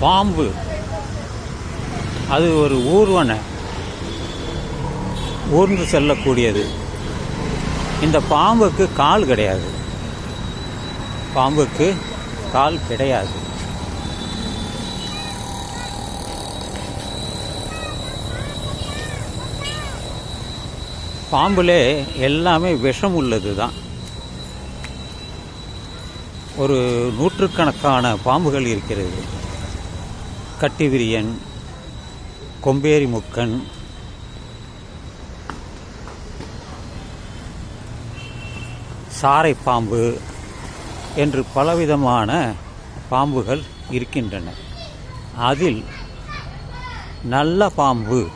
பாம்பு. அது ஒரு ஊர்வன ஊர்ந்து செல்லக்கூடியது. இந்த பாம்புக்கு கால் கிடையாது. பாம்புக்கு கால் கிடையாது. பாம்புலே எல்லாமே விஷம் உள்ளது தான் ஒரு நூற்றுக்கணக்கான பாம்புகள் இருக்கிறது. கட்டிவிரியன் கொம்பேரி முக்கன். சாரை பாம்பு என்று பலவிதமான பாம்புகள் இருக்கின்றன. அதில் நல்ல பாம்பு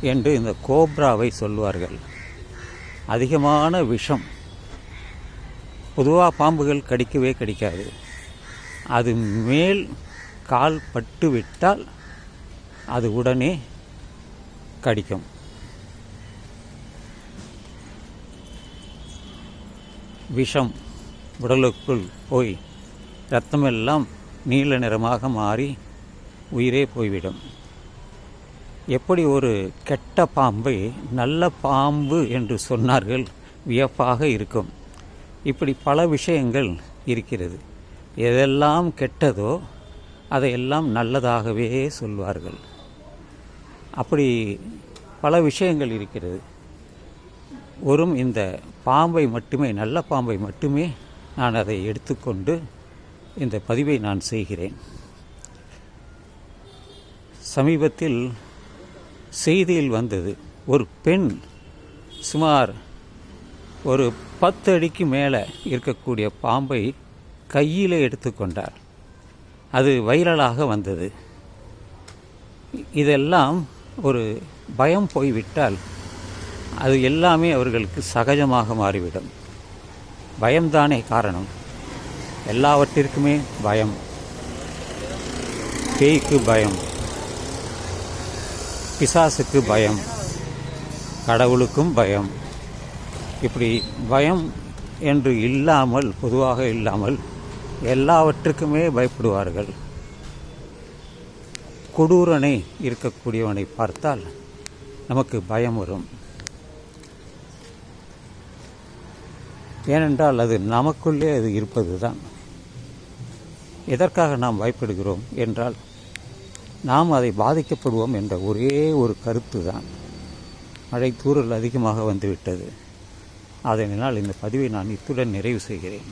என்று இந்த கோப்ராவை சொல்வார்கள். அதிகமான விஷம் பொதுவாக பாம்புகள் கடிக்கவே கடிக்காது. அது மேல் கால் பட்டு விட்டால் அது உடனே கடிக்கும். விஷம் உடலுக்குள் போய் ரத்தமெல்லாம் நீல நிறமாக மாறி உயிரே போய்விடும். எப்படி ஒரு கெட்ட பாம்பை நல்ல பாம்பு என்று சொன்னார்கள் வியப்பாக இருக்கும். இப்படி பல விஷயங்கள் இருக்கிறது. எதெல்லாம் கெட்டதோ அதையெல்லாம் நல்லதாகவே சொல்வார்கள். அப்படி பல விஷயங்கள் இருக்கிறது. வரும் இந்த பாம்பை மட்டுமே நல்ல பாம்பை மட்டுமே நான் அதை எடுத்துக்கொண்டு இந்த பதிவை நான் செய்கிறேன். சமீபத்தில் செய்தியில் வந்தது ஒரு பெண் சுமார் ஒரு பத்து அடிக்கு மேலே இருக்கக்கூடிய பாம்பை கையில் எடுத்துக்கொண்டார். அது வைரலாக வந்தது. இதெல்லாம் ஒரு பயம் போய்விட்டால் அது எல்லாமே அவர்களுக்கு சகஜமாக மாறிவிடும். பயம்தானே காரணம். எல்லாவற்றிற்குமே பயம். பேய்க்கு பயம். பிசாசுக்கு பயம். கடவுளுக்கும் பயம். இப்படி பயம் என்று இல்லாமல் பொதுவாக இல்லாமல் எல்லாவற்றுக்குமே பயப்படுவார்கள். கொடூரனை இருக்கக்கூடியவனை பார்த்தால் நமக்கு பயம் வரும். ஏனென்றால் அது நமக்குள்ளே அது இருப்பது தான் எதற்காக நாம் பயப்படுகிறோம் என்றால் நாம் அதை பாதிக்கப்படுவோம் என்ற ஒரே ஒரு கருத்து தான் மழை தூறல் அதிகமாக வந்துவிட்டது. அதனால் இந்த பதிவை நான் இத்துடன் நிறைவு செய்கிறேன்.